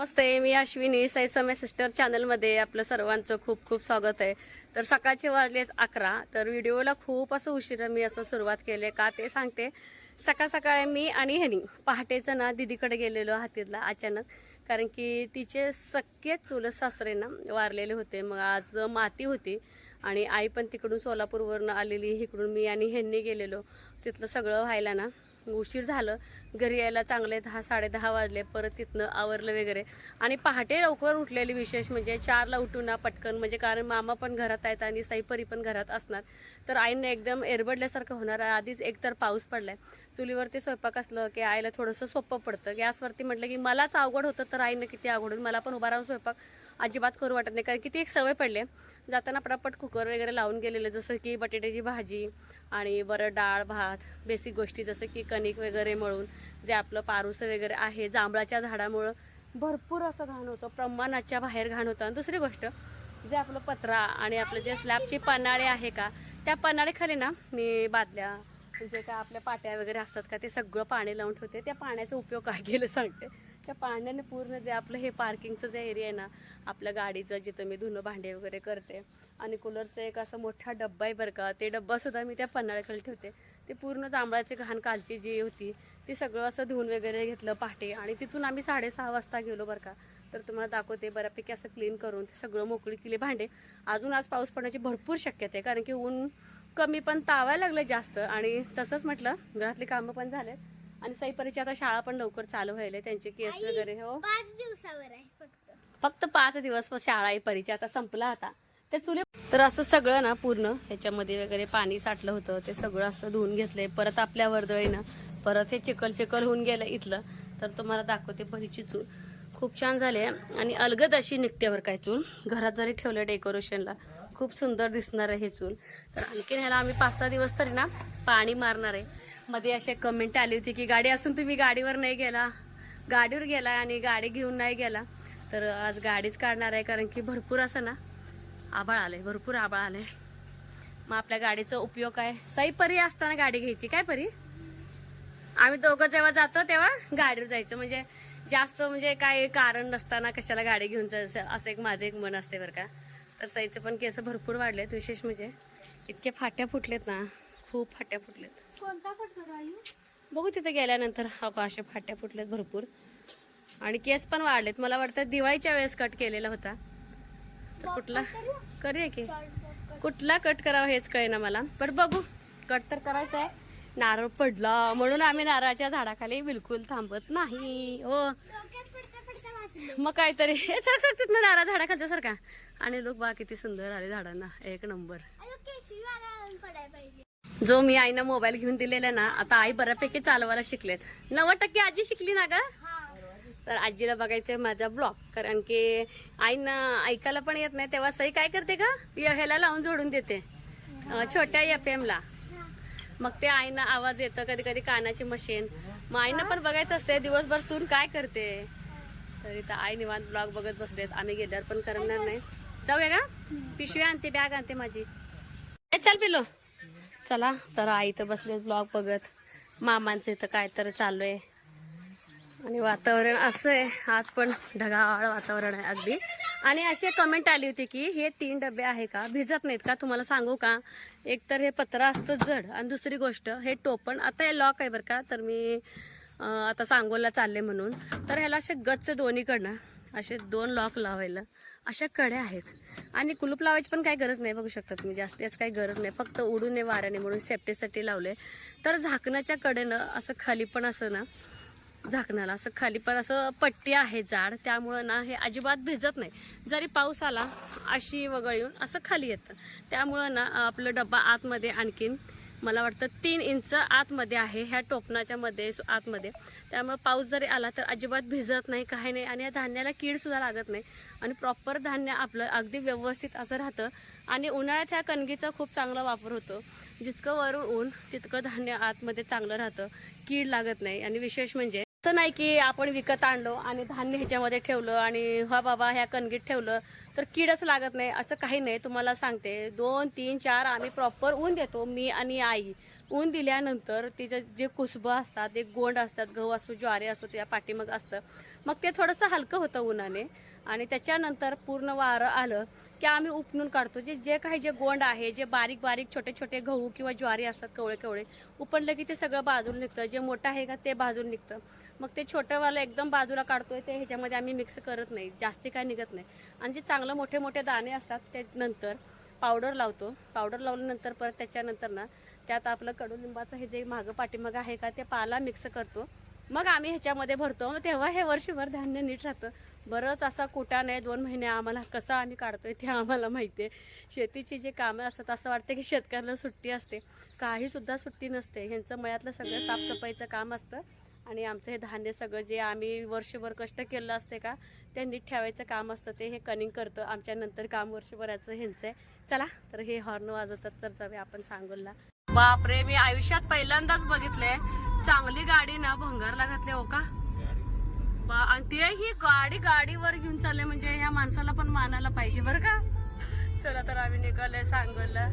नमस्ते मी अश्विनी साई समय सिस्टर चॅनलमध्ये आपलं सर्वांचं खूप खूप स्वागत आहे. तर सकाळचे वाजलेत अकरा. तर व्हिडिओला खूप असं उशिरा मी असं सुरुवात केली का ते सांगते. सकाळ सकाळी मी आणि ह्यानी पहाटेचं ना दिदीकडे गेलेलो हातीतला अचानक. कारण की तिचे सख्खे चुलत सासरे ना वारलेले होते. मग आज माती होती आणि आई पण तिकडून सोलापूरवरनं आलेली. इकडून मी आणि ह्यांनी गेलेलो. तिथलं सगळं व्हायला ना उशीर झालं. घरी यायला चांगले दहा साडेदहा वाजले. परत तिथनं आवरलं वगैरे. आणि पहाटे लवकर उठलेली विशेष म्हणजे चारला उठून ना पटकन. म्हणजे कारण मामा पण घरात आहेत आणि साईपरी पण घरात असणार. तर आईनं एकदम एरबडल्यासारखं होणार. आहे आधीच एकतर पाऊस पडलाय. चुलीवरती स्वयंपाक असलं की आईला थोडंसं सोपं पडतं. गॅसवरती म्हटलं की मलाच अवघड होतं तर आईनं किती अवघड होईल. मला पण उभा राहून स्वयंपाक अजिबात करू वाटत नाही. कारण की ती एक सवय पडले जाताना पटापट कुकर वगैरे लावून गेलेले जसं की बटाट्याची भाजी आणि बरं डाळ भात बेसिक गोष्टी जसं की कणिक वगैरे मळून जे आपलं पारूसं वगैरे आहे जांभळाच्या झाडामुळं भरपूर असं घाण होतं प्रमाणाच्या बाहेर घाण होतं. आणि दुसरी गोष्ट जे आपलं पत्रा आणि आपलं जे स्लॅबचे पन्हाळे आहे का त्या पन्हाळेखाली ना मी बादल्या जे काय आपल्या पाट्या वगैरे असतात का ते सगळं पाणी लावून ठेवते. त्या पाण्याचा उपयोग काय केलं सांगते. त्या पाण्याने पूर्ण जे आपलं हे पार्किंगचं जे एरिया आहे ना आपल्या गाडीचं जिथं मी धुणं भांडे वगैरे करते आणि कूलरचं एक असं मोठा डब्बा आहे बरं का ते डब्बासुद्धा मी त्या पन्हाळ्याखाली ठेवते. ते पूर्ण जांभळाची घाण कालची जी होती ती सगळं असं धुवून वगैरे घेतलं पहाटे आणि तिथून आम्ही साडेसहा वाजता गेलो बरं का. तर तुम्हाला दाखवते बऱ्यापैकी असं क्लीन करून ते सगळं मोकळी केली भांडे. अजून आज पाऊस पडण्याची भरपूर शक्यता आहे कारण की ऊन कमी पण तावायला लागलं जास्त आणि तसंच म्हटलं घरातली कामं पण झालेत. आणि सईपरीची आता शाळा पण लवकर चालू व्हायला त्यांचे केस वगैरे हो. पाच दिवसावर आहे फक्त. फक्त पाच दिवस शाळा आहे परीक्षा आता संपला आता. ते चुले तर असं सगळं ना पूर्ण ह्याच्यामध्ये वगैरे पाणी साठलं होतं ते सगळं असं धुवून घेतलंय. परत आपल्या वर्दळीनं परत हे चिकल चिकल होऊन गेलं इथलं. तर तुम्हाला दाखवते परीची चूल. खूप छान झाले आणि अलगद अशी निघत्यावर काय चूल. घरात जरी ठेवलं डेकोरेशनला खूप सुंदर दिसणार आहे हे चूल. तर आणखीन ह्याला आम्ही पाच सहा दिवस तरी ना पाणी मारणार आहे. मध्ये असे कमेंट आली होती की गाडी असून तुम्ही गाडीवर नाही गेला. गाडीवर गेला आणि गाडी घेऊन नाही गेला. तर आज गाडीच काढणार आहे कारण की भरपूर असं ना आभाळ आले भरपूर आभाळ आले मग आपल्या गाडीचा उपयोग काय? सई परी असताना गाडी घ्यायची काय परी? आम्ही दोघं जेव्हा जातो तेव्हा गाडीवर जायचं. म्हणजे जास्त म्हणजे काय कारण नसताना कशाला गाडी घेऊन जायचं असं एक माझं एक मन असते बरं का. तर सईचे पण केस भरपूर वाढलेत विशेष म्हणजे इतके फाट्या फुटलेत ना. खूप फाट्या फुटलेत कोणता फोटो आयु बघू तिथे गेल्यानंतर का अशा फाट्या फुटल्यात भरपूर. आणि केस पण वाढलेत. मला वाटतं दिवाळीच्या वेळेस कट केलेला होता. तर कुठला? करूया? की? कुठला कट करावा हेच कळेना मला. पण बघू. कट तर करायचा आहे. नारळ पडला म्हणून आम्ही नारळाच्या झाडाखाली बिलकुल थांबत नाही. हो. मग काहीतरी हे सर सर ना नारळ झाडाखालच्या सारखा. आणि लोक बा किती सुंदर आले झाडांना. एक नंबर जो मी आईनं मोबाईल घेऊन दिलेला ना आता आई बऱ्यापैकी चालवायला शिकलेत. नव्वद टक्के आजी शिकली ना ग? तर आजीला बघायचंय माझा ब्लॉग कारण की आईना ऐकायला पण येत नाही तेव्हा सई काय करते का य- ह्याला लावून जोडून देते. छोट्या एफ ला. मग ते आईना आवाज येतं कधी कधी कानाची मशीन. मग आईनं पण बघायचं असते दिवसभर सून काय करते. तर इथं आई निवांत ब्लॉग बघत बसलेत. आम्ही गेल्यावर पण करणार नाही. जाऊया का? पिशवी आणते बॅग आणते माझी. चल पिलो चला तर आई तर बसले ब्लॉग बघत. मामांचं इथं काय तर चालू आहे आणि वातावरण असं आहे. आज पण ढगाळ वातावरण आहे अगदी. आणि अशी कमेंट आली होती की हे तीन डबे आहे का? भिजत नाहीत का? तुम्हाला सांगू का? एक तर हे पत्र असतं जड आणि दुसरी गोष्ट हे टोपण. आता हे लॉक आहे बरं का? तर मी आता सांगोला चालले म्हणून. तर ह्याला असे गच्च दोन्हीकडनं असे दोन लॉक लावायला. अशा कड्या आहेत. आणि कुलूप लावायची पण काही गरज नाही बघू शकता तुम्ही. जास्त याच काही गरज नाही. फक्त उडून नये वाऱ्याने म्हणून सेफ्टीसाठी लावले तर झाकणाच्या कडेनं असं खाली पण असं ना झाकणाला असं खाली पण असं पट्टी आहे जाड. त्यामुळं ना हे अजिबात भिजत नाही. जरी पाऊस आला अशी वगळ येऊन असं खाली येतं. त्यामुळं ना आपलं डब्बा आतमध्ये आणखीन मला वाटतं तीन इंच आतमध्ये आहे ह्या टोपणाच्या मध्ये सु- आतमध्ये. त्यामुळं पाऊस जरी आला तर अजिबात भिजत नाही काही नाही. आणि या धान्याला कीडसुद्धा लागत नाही. आणि प्रॉपर धान्य आपलं अगदी व्यवस्थित असं राहतं. आणि उन्हाळ्यात ह्या कणगीचा खूप चांगला वापर होतो. जितकं वरून ऊन तितकं धान्य आतमध्ये चांगलं राहतं. कीड लागत नाही. आणि विशेष म्हणजे असं नाही की आपण विकत आणलो आणि धान्य ह्याच्यामध्ये ठेवलं आणि हा बाबा ह्या कणगीत ठेवलं तर कीडच लागत नाही असं काही नाही. तुम्हाला सांगते दोन तीन चार आम्ही प्रॉपर ऊन देतो मी आणि आई. ऊन दिल्यानंतर तिचं जे कुसबं असतात ते गोंड असतात गहू असो ज्वारी असो त्या पाठीमाग असतं. मग ते थोडंसं हलकं होतं उन्हाने आणि त्याच्यानंतर पूर्ण वारं आलं की आम्ही उपणून काढतो. जे जे काही जे गोंड आहे जे बारीक बारीक छोटे छोटे गहू किंवा ज्वारी असतात कवळे कवळे उपणलं की ते सगळं बाजूला निघतं. जे मोठं आहे का ते बाजूला निघतं. मग ते छोटंवालं एकदम बाजूला काढतोय ते ह्याच्यामध्ये आम्ही मिक्स करत नाही जास्ती काय निघत नाही. आणि जे चांगलं मोठे मोठे दाणे असतात त्यानंतर पावडर लावतो. पावडर लावल्यानंतर परत त्याच्यानंतर ना त्यात आपलं कडुलिंबाचं हे जे मागं पाठीमागं आहे का ते पाला मिक्स करतो. मग आम्ही ह्याच्यामध्ये भरतो. मग तेव्हा हे वर्षभर धान्य नीट राहतं. बरंच असा कुटा नाही दोन महिने आम्हाला कसं आम्ही काढतोय ते आम्हाला माहिती आहे शेतीची जे कामं असतात असं वाटतं की शेतकऱ्याला सुट्टी असते. काहीसुद्धा सुट्टी नसते. ह्यांचं मळ्यातलं सगळं साफसफाईचं काम असतं. आणि आमचं हे धान्य सगळं जे आम्ही वर्षभर कष्ट केलं असते का ते नीट ठेवायचं काम असतं ते हे कनिंग करतं. आमच्या नंतर काम वर्षभराचं ह्यांचं आहे. चला तर हे हॉर्न वाजवतात तर जाऊया आपण सांगोलला. बापरे मी आयुष्यात पहिल्यांदाच बघितले चांगली गाडी ना भंगारला घातली हो का? बा- आणि ते ही गाडी गाडीवर घेऊन चालले म्हणजे ह्या माणसाला पण मानायला पाहिजे बरं का? चला तर आम्ही निघालोय सांगोलला.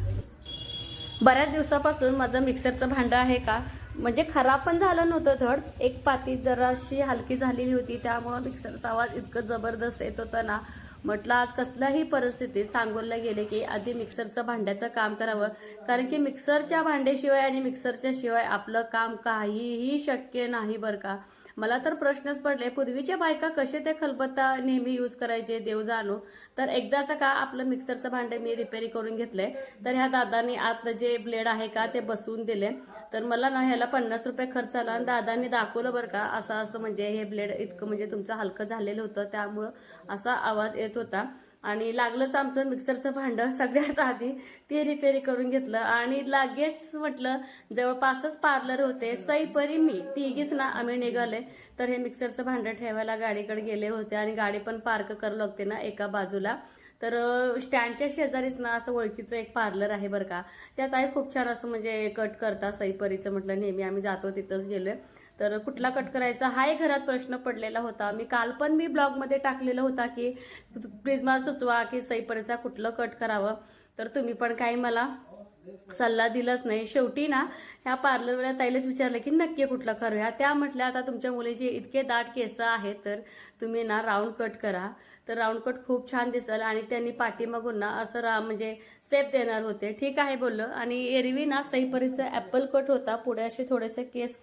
बऱ्याच दिवसापासून माझं मिक्सरचं भांडं आहे का? म्हणजे खराब पण झालं नव्हतं धड. एक पाती जराशी हलकी झालेली होती त्यामुळं मिक्सरचा आवाज इतकं जबरदस्त येत होता ना. म्हटलं आज कसल्याही परिस्थितीत सांगोलला गेले की आधी मिक्सरचं भांड्याचं काम करावं. कारण की मिक्सरच्या भांड्याशिवाय आणि मिक्सरच्या शिवाय आपलं काम काहीही शक्य नाही बरं का. मला तर प्रश्नच पडले. पूर्वीच्या बायका कसे ते खलबत्ता नेहमी यूज करायचे देव जाणो. तर एकदाचं का आपलं मिक्सरचं भांडे मी रिपेअरी करून घेतलंय. तर ह्या दादानी आतलं जे ब्लेड आहे का ते बसवून दिले. तर मला ना ह्याला पन्नास रुपये खर्च आला आणि दादांनी दाखवलं बरं का असं असं म्हणजे हे ब्लेड इतकं म्हणजे तुमचं हलकं झालेलं होतं. त्यामुळं असा आवाज येत होता. आणि लागलंच आमचं मिक्सरचं भांडं सगळ्यात आधी ते रिपेअर करून घेतलं. आणि लगेच म्हटलं जवळपासच पार्लर होते. सईपरी मी तिघीच ना आम्ही निघाले. तर हे मिक्सरचं भांडं ठेवायला गाडीकडे गेले होते आणि गाडी पण पार्क करू लागते ना एका बाजूला. तर स्टँडच्या शेजारीच ना असं ओळखीचं एक पार्लर आहे बरं का. त्यात आहे खूप छान असं म्हणजे कट करता सईपरीचं म्हटलं नेहमी आम्ही जातो तिथंच गेलोय. तर कुठला कट करायचा हाही घरात प्रश्न पडलेला होता. मी काल पण मी ब्लॉगमध्ये टाकलेला होता की प्लीज मला सुचवा की सईपर्यंतचा कुठलं कट करावं. तर तुम्ही पण काही मला सल्ला दिलाच नाही. शेवटी ना ह्या पार्लरवाल्या ताईलाच विचारलं की नक्की कुठलं करूया? त्या म्हटल्या आता तुमच्या मुलीचे इतके दाट केस आहेत तर तुम्ही ना राऊंड कट करा. तर राऊंड कट खूप छान दिसल आणि त्यांनी पाठीमागून ना असं रा म्हणजे सेफ देणार होते. ठीक आहे बोललं. आणि एरवी ना सईपरीचा ॲपल कट होता. पुढे असे थोडेसे केस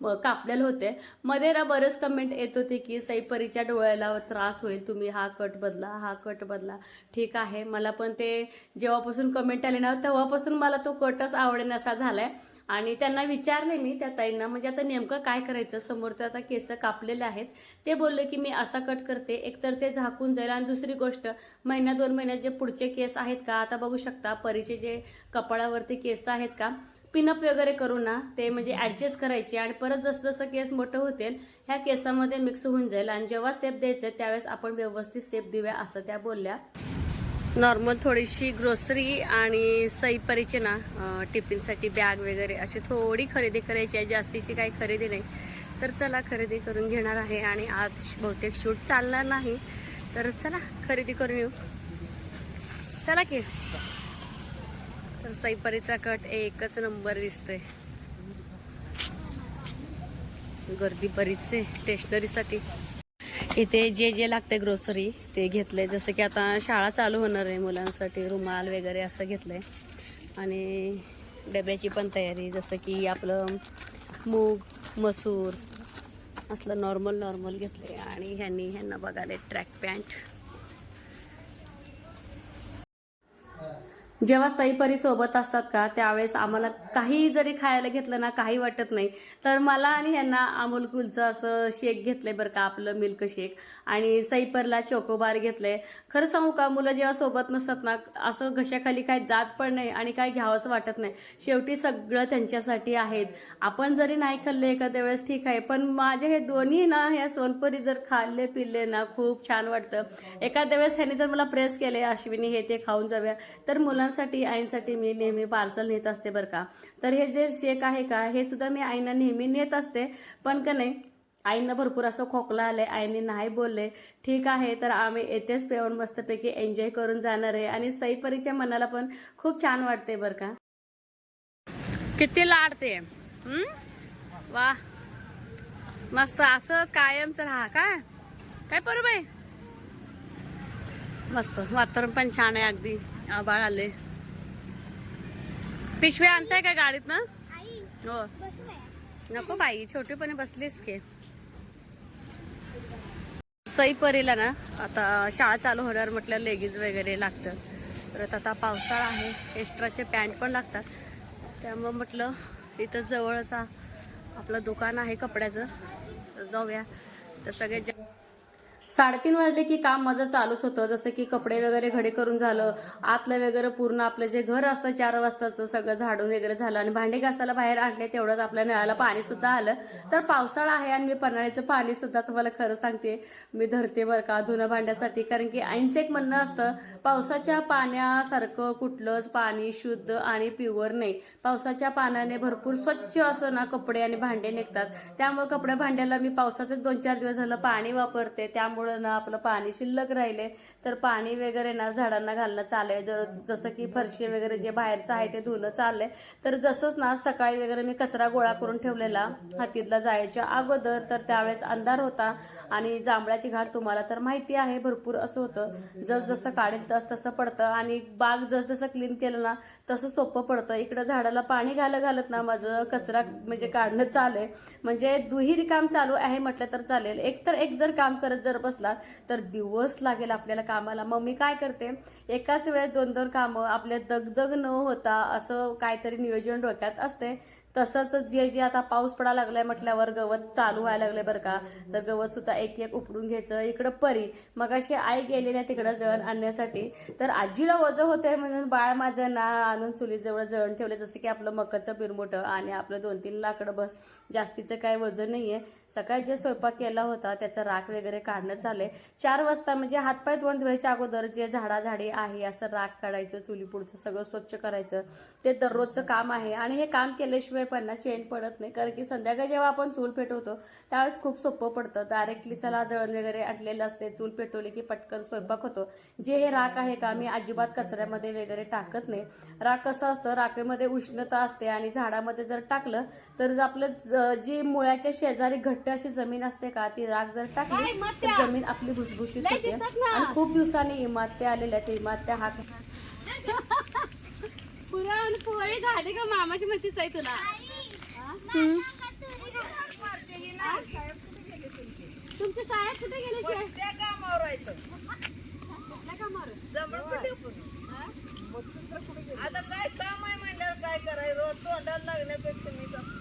कापलेले होते. मध्ये ना बरेच कमेंट येत होते की सईपरीच्या डोळ्याला त्रास होईल तुम्ही हा कट बदला हा कट बदला. ठीक आहे मला पण ते जेव्हापासून कमेंट आले ना तेव्हापासून मला तो कटच आवडेनासा झालाय. आणि त्यांना विचारले मी त्या ताईंना म्हणजे आता नेमकं काय करायचं? समोर तर आता केस कापलेले आहेत. ते बोलले की मी असा कट करते एकतर ते झाकून जाईल. आणि दुसरी गोष्ट महिन्या दोन महिन्यात जे पुढचे केस आहेत का? आता बघू शकता परीचे जे कपाळावरती केस आहेत का? पिनअप वगैरे करू ना ते म्हणजे ॲडजस्ट करायचे आणि परत जसं जसं केस मोठं होतील ह्या केसामध्ये मिक्स होऊन जाईल आणि जेव्हा सेप द्यायचं त्यावेळेस आपण व्यवस्थित सेप देऊया असं त्या बोलल्या. नॉर्मल थोडीशी ग्रोसरी आणि सईपरीचे ना टिफिनसाठी बॅग वगैरे अशी थोडी खरेदी करायची आहे जास्तीची काही खरेदी नाही. तर चला खरेदी करून घेणार आहे आणि आज बहुतेक शूट चालणार नाही. तर चला खरेदी करून येऊ. चला की. तर सईपरीचा कट एकच नंबर दिसतोय. गर्दी बरीच आहे स्टेशनरीसाठी इथे जे जे लागते ग्रोसरी ते घेतलंय. जसं की आता शाळा चालू होणार आहे मुलांसाठी रुमाल वगैरे असं घेतलंय. आणि डब्याची पण तयारी जसं की आपलं मूग मसूर असलं नॉर्मल नॉर्मल घेतलंय. आणि ह्यांनी ह्यांना बघाले ट्रॅक पॅन्ट जेव्हा सईपरी सोबत असतात का त्यावेळेस आम्हाला काही जरी खायला घेतलं ना काही वाटत नाही. तर मला आणि ह्यांना अमूल कुलचं असं शेक घेतलंय बरं का आपलं मिल्क शेक आणि सईपरला चोकोबार घेतलंय. खरं सांगू का मुलं जेव्हा सोबत नसतात ना असं घशाखाली काय जात पण नाही आणि काय घ्यावंसं वाटत नाही. शेवटी सगळं त्यांच्यासाठी आहेत. आपण जरी नाही खाल्ले एखाद्या वेळेस ठीक आहे पण माझे हे दोन्ही ना ह्या सोनपरी जर खाल्ले पिल्ले ना खूप छान वाटतं. एखाद्या वेळेस ह्याने जर मला प्रेस केले अश्विनी हे ते खाऊन जाऊया तर मुलांसाठी आईंसाठी मी नेहमी पार्सल नेत असते बरं का. तर हे जे शेक आहे का हे सुद्धा मी आईना नेहमी नेत असते पण का नाही आईंना भरपूर असं खोकला आलंय आईने नाही बोलले. ठीक आहे तर आम्ही येथेच पेऊन मस्तपैकी एन्जॉय करून जाणार आहे. आणि सईपरीच्या मनाला पण खूप छान वाटते बरं का. किती लाडते. वा. मस्त असंच कायमच राहा काय काय आहे मस्त वातावरण पण छान आहे अगदी. आबाळ आले पिशवी आणताय का गाडीत ना हो. नको बाई छोटीपणे बसलीस की. सई परीला ना आता शाळा चालू होणार म्हटलं लेगीज वगैरे लागतं. परत आता पावसाळा आहे एक्स्ट्राचे पॅन्ट पण लागतात. त्यामुळं म्हटलं इथं जवळचा आपलं दुकान आहे कपड्याचं. जाऊया. तर सगळे ज- साडेतीन वाजले की काम माझं चालूच होतं. जसं की कपडे वगैरे घडे करून झालं. आतलं वगैरे पूर्ण आपलं जे घर असतं चार वाजताचं सगळं झाडून वगैरे झालं आणि भांडे घासायला बाहेर आणले तेवढंच आपल्या नळाला पाणी सुद्धा आलं. तर पावसाळा आहे आणि मी पन्हाळ्याचं पाणी सुद्धा तुम्हाला खरं सांगते. मी धरते बरं का धुणं भांड्यासाठी. कारण की आईंचं एक म्हणणं असतं पावसाच्या पाण्यासारखं कुठलंच पाणी शुद्ध आणि प्युअर नाही. पावसाच्या पाण्याने भरपूर स्वच्छ असं ना कपडे आणि भांडे निघतात. त्यामुळे कपडे भांड्याला मी पावसाचं दोन चार दिवस झालं पाणी वापरते. त्यामुळे त्यामुळं ना आपलं पाणी शिल्लक राहिले. तर पाणी वगैरे ना झाडांना घालणं चाललंय. जर जसं की फरशी वगैरे जे बाहेरचं आहे ते धुणं चाललंय. तर जसंच ना सकाळी वगैरे मी कचरा गोळा करून ठेवलेला हातीतला जायच्या अगोदर तर त्यावेळेस अंधार होता. आणि जांभळाची घाण तुम्हाला तर माहिती आहे भरपूर असं होतं. जस जसं काढेल तस तसं पडतं. आणि बाग जस जसं क्लीन केलं ना तसं सोपं पडतं. इकडं झाडाला पाणी घालत घालत ना माझं कचरा म्हणजे काढणं चालू आहे. म्हणजे दुहेरी काम चालू आहे म्हटलं तर चालेल. एक तर एक जर काम करत जर बसला तर दिवस लागेल आपल्याला कामाला. मग मी काय करते एकाच वेळेस दोन दोन कामं आपल्या दगदग न होता असं काहीतरी नियोजन डोक्यात असते. तसंच जे जे आता पाऊस पडा लागलाय म्हटल्यावर गवत चालू व्हायला लागले बरं का. तर गवत सुद्धा एक एक उपडून घ्यायचं इकडं परी. मग अशी आई गेली तिकडं जळण आणण्यासाठी. तर आजीला वजन होते म्हणून बाळ माझं ना आणून चुलीजवळ जळण ठेवले जसं की आपलं मकाचं बिरमोठं आणि आपलं दोन तीन लाकडं बस. जास्तीचं काय वजन नाहीये. सकाळी जे स्वयंपाक केला होता त्याचा राख वगैरे काढणं चाललंय चार वाजता म्हणजे हातपाय दोन धुवायच्या अगोदर जे झाडाझाडी आहे असं राख काढायचं चुली पुढचं सगळं स्वच्छ करायचं. ते दररोजचं काम आहे. आणि हे काम केल्याशिवाय पण ना चेन पडत नाही. कारण की संध्याकाळी जेव्हा आपण चूल पेटवतो त्यावेळेस खूप सोपं पडतं. डायरेक्टली चला जळण वगैरे आटलेलं असते चूल पेटवली की पटकन स्वयंपाक होतो. जे हे राख आहे का मी अजिबात कचऱ्यामध्ये वगैरे टाकत नाही. राख कसं असतं राखेमध्ये उष्णता असते आणि झाडामध्ये जर टाकलं तर आपलं ज- मुळाच्या शेजारी घट्ट अशी जमीन असते का ती राख जर टाकली तर जमीन आपली भुसभुशीत होते. आणि खूप दिवसांनी इमात्या आलेल्या त्या इमात्या हा पुरण पोळी झाली का मामाची म्हणती सई तुला? तुमचे साहेब कुठे गेले आहे. आता काय काम आहे म्हणल्यावर काय करायचं? रोज तोंडाला लागण्यापेक्षा मी तर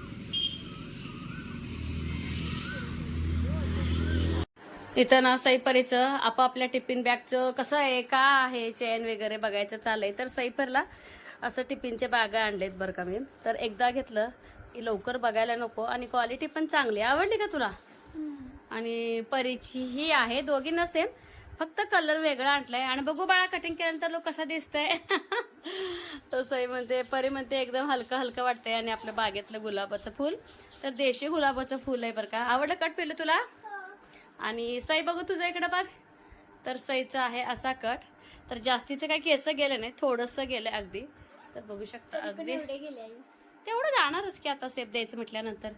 इथं ना सैपरीचं आपापल्या टिफिन बॅगचं कसं आहे का आहे चेन वगैरे बघायचं चाललंय. तर सैफरला असं टिफिनचे बागा आणलेत बरं का मी. तर एकदा घेतलं की लवकर बघायला नको आणि क्वालिटी पण चांगली आहे. आवडली का तुला? आणि परीची ही आहे दोघींना सेम फक्त कलर वेगळा आणलाय. आणि बघू बाळा कटिंग केल्यानंतर लोक कसा दिसतंय. तसंही म्हणते. परी म्हणते एकदम हलकं हलकं वाटतंय आणि आपल्या बागेतलं गुलाबाचं फुल. तर देशी गुलाबाचं फुल आहे बरं का. आवडलं कट पिलं तुला? आणि सई बघू तुझ्या इकडं बघ. तर सईचं आहे असा कट तर जास्तीचं काय केस गेलं नाही थोडंसं गेलं अगदी. तर बघू शकता अगदी. तेवढं जाणारच की आता सेफ द्यायचं म्हटल्यानंतर.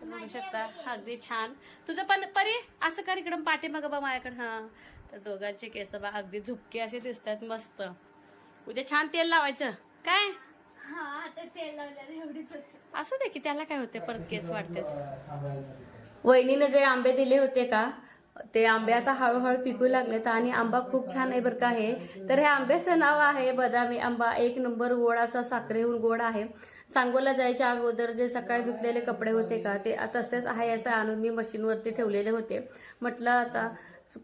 तर बघू शकता अगदी छान. तुझं पण परी असं कर इकडं पाठी मग बा माझ्याकडे हा. तर दोघांचे केस बा अगदी झुपके असे दिसतात मस्त. उद्या छान तेल लावायचं. काय? हा आता तेल लावल्यावर एवढीच होती. असं दे की त्याला काय होते परत केस वाढते वहिनीने जे आंबे दिले होते का ते आंबे आता हळूहळू पिकू लागलेत आणि आंबा खूप छान आहे बरं का आहे तर हे आंब्याचं नाव आहे बदामी आंबा. एक नंबर गोड असा साखरेहून गोड आहे. सांगोला जायच्या अगोदर जे सकाळी धुतलेले कपडे होते का ते तसेच आहे असं आणून मी मशीनवरती ठेवलेले होते. म्हटलं आता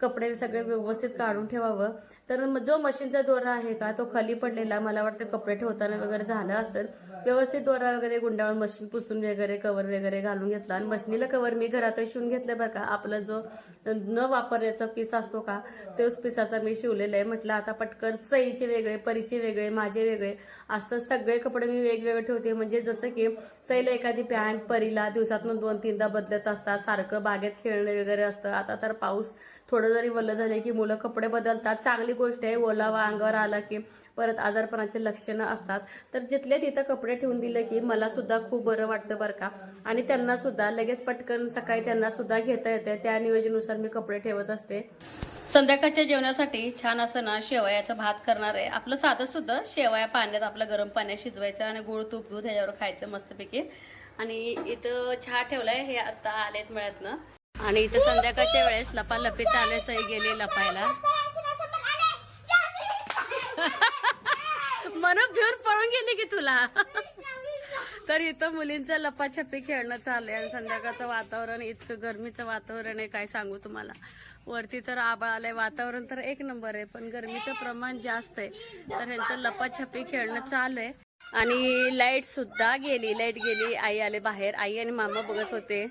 कपडे सगळे व्यवस्थित काढून ठेवावं. तर जो मशीनचा दोरा आहे का तो खाली पडलेला मला वाटतं कपडे ठेवताना वगैरे झालं असेल व्यवस्थित दोरा वगैरे गुंडाळून मशीन पुसून वगैरे कवर वगैरे घालून घेतला. आणि मशीनीला कवर मी घरातच शिवून घेतलं बरं का. आपला जो न वापरण्याचा पीस असतो का तोच पिसाचा मी शिवलेला आहे. म्हटलं आता पटकन सईचे वेगळे परीचे वेगळे माझे वेगळे असं सगळे कपडे मी वेगवेगळे ठेवते. म्हणजे जसं की सईला एखादी पॅन्ट परीला दिवसातून दोन तीनदा बदलत असतात. सारखं बागेत खेळणे वगैरे असतं. आता तर पाऊस थोडं जरी वल्ल झाले की मुलं कपडे बदलतात चांगली गोष्ट आहे ओलावा अंगावर आला की परत आजारपणाचे लक्षणं असतात. तर जिथल्या तिथं कपडे ठेवून दिले की मला सुद्धा खूप बरं वाटतं बरं का. आणि त्यांना सुद्धा लगेच पटकन सकाळी त्यांना सुद्धा घेता येते. त्या नियोजनुसार मी कपडे ठेवत असते. संध्याकाळच्या जेवणासाठी छान असं ना शेवयाचा भात करणार आहे. आपलं साधं सुद्धा शेवया पाण्यात आपलं गरम पाण्यात शिजवायचं आणि गुळ तूप दूध ह्याच्यावर खायचं मस्तपैकी. आणि इथं चहा ठेवलाय हे आता आलेत मिळत ना आणि इथं संध्याकाळच्या वेळेस लपालपी चाले सई गेली लपायला. म्हणून भिऊन पळून गेली की तुला? तर इथं मुलींचं लपाछपी खेळणं चाललंय आणि संध्याकाळचं वातावरण इतकं गरमीचं वातावरण आहे काय सांगू तुम्हाला? वरती तर आबाळ आलंय वातावरण तर एक नंबर आहे पण गरमीचं प्रमाण जास्त आहे. तर ह्यांचं लपाछपी खेळणं चालू आहे. आणि लाइट सुद्धा गेली लाइट गेली आई आले बाहेर. आई आणि मामा बघत होते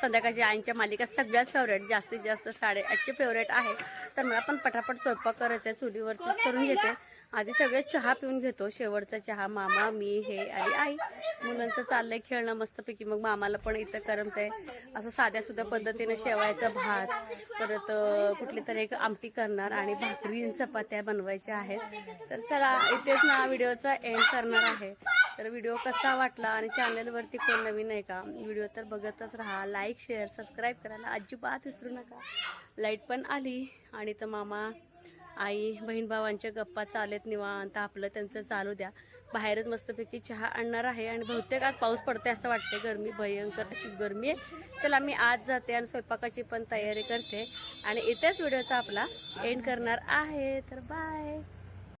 संध्याकाळची आईंच्या मालिका सगळ्यात फेवरेट जास्तीत जास्त साडेआठचे फेवरेट आहे. तर मला पण पटापट स्वयंपाक करायचा आहे चुलीवरतीच करून घेते. आधी सगळे चहा पिऊन घेतो. शेवटचा चहा मामा मी हे आणि आई. मुलांचं चाललंय खेळणं मस्तपैकी. मग मामाला पण इथं करमतंय. असं साध्या सुद्धा पद्धतीने शेवायचा भात परत कुठली तरी एक आमटी करणार आणि भाकरी चपात्या बनवायच्या आहेत. तर चला इथेच ना व्हिडिओचा एंड करणार आहे. तर व्हिडिओ कसा वाटला आणि चॅनलवरती कोण नवीन आहे का? व्हिडिओ तर बघतच राहा. लाईक शेअर सबस्क्राईब करायला अजिबात विसरू नका. लाइट पण आली आणि तर मामा आई बहीण भावांच्या गप्पा चालेत निवांत आपलं त्यांचं चालू द्या. बाहेरच मस्तपैकी चहा आणणार आहे आणि बहुतेक आज पाऊस पडते असं वाटते गरमी भयंकर अशी गरमी आहे. चला मी आज जाते आणि स्वयंपाकाची पण तयारी करते. आणि इथेच व्हिडिओचा आपला एंड करणार आहे. तर बाय